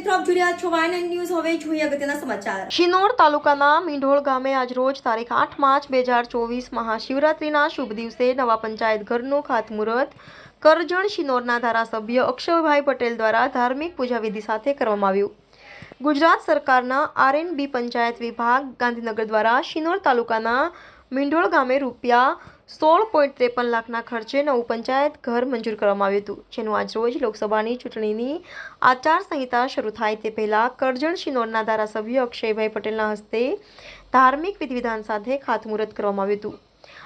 મિત્રો શિનોર તાલુકાના મીંઢોળ ગામે આજરોજ તારીખ આઠ માર્ચ બે હજાર ચોવીસ મહાશિવરાત્રિના શુભ દિવસે નવા પંચાયત ઘરનું ખાતમુહૂર્ત કરજણ શિનોરના ધારાસભ્ય અક્ષયભાઈ પટેલ દ્વારા ધાર્મિક પૂજા વિધિ સાથે કરવામાં આવ્યું. ગુજરાત સરકારના આરએનબી પંચાયત વિભાગ ગાંધીનગર દ્વારા શિનોર તાલુકાના મીંઢોળ ગામે રૂપિયા સોળ પોઈન્ટ ત્રેપન લાખના ખર્ચે નવું પંચાયત ઘર મંજૂર કરવામાં આવ્યું હતું, જેનું આજરોજ લોકસભાની ચૂંટણીની આચારસંહિતા શરૂ થાય તે પહેલાં કરજણ શિનોરના ધારાસભ્ય અક્ષયભાઈ પટેલના હસ્તે ધાર્મિક વિધિવિધાન સાથે ખાતમુહૂર્ત કરવામાં આવ્યું હતું.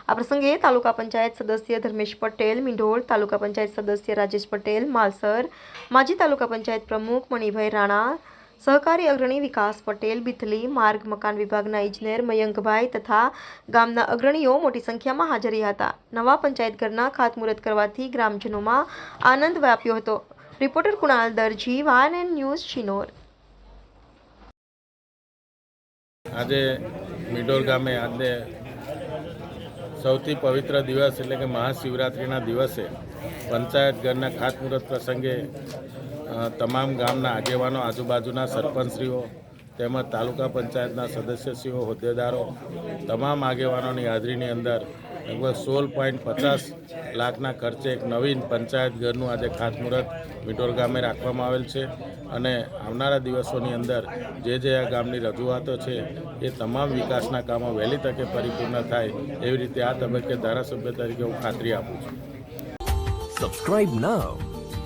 આ પ્રસંગે તાલુકા પંચાયત સદસ્ય ધર્મેશ પટેલ, મીંઢોળ તાલુકા પંચાયત સદસ્ય રાજેશ પટેલ, માલસર માજી તાલુકા પંચાયત પ્રમુખ મણિભાઈ રાણા સહકારી અગ્રણી વિકાસ પટેલ, બિથલી, માર્ગ મકાન વિભાગના ઇજનેર મયંકભાઈ તથા ગામના અગ્રણીઓ મોટી સંખ્યામાં હાજરી હતા. નવા પંચાયત ઘરના ખાતમુહૂર્ત કરવાથી ગ્રામજનોમાં આનંદ વ્યાપ્યો હતો. રિપોર્ટર કુણાલ દરજી વાન એન્ડ ન્યૂઝ, શિનોર. આજે મિડોર ગામે આજે સૌથી પવિત્ર દિવસ એટલે કે મહાશિવરાત્રિના દિવસે પંચાયત ઘરના ખાતમુહૂર્ત પ્રસંગે તમામ ગામના આગેવાનો, આજુબાજુના સરપંચશ્રીઓ, તેમજ તાલુકા પંચાયતના સદસ્યશ્રીઓ, હોદ્દેદારો, તમામ આગેવાનોની હાજરીની અંદર લગભગ સોળ પોઈન્ટ પચાસ લાખના ખર્ચે એક નવીન પંચાયત ઘરનું આજે ખાતમુહૂર્ત મિટોર ગામે રાખવામાં આવેલ છે અને આવનારા દિવસોની અંદર જે જે આ ગામની રજૂઆતો છે એ તમામ વિકાસના કામો વહેલી તકે પરિપૂર્ણ થાય એવી રીતે આ તબક્કે ધારાસભ્ય તરીકે હું ખાતરી આપું છું. Subscribe now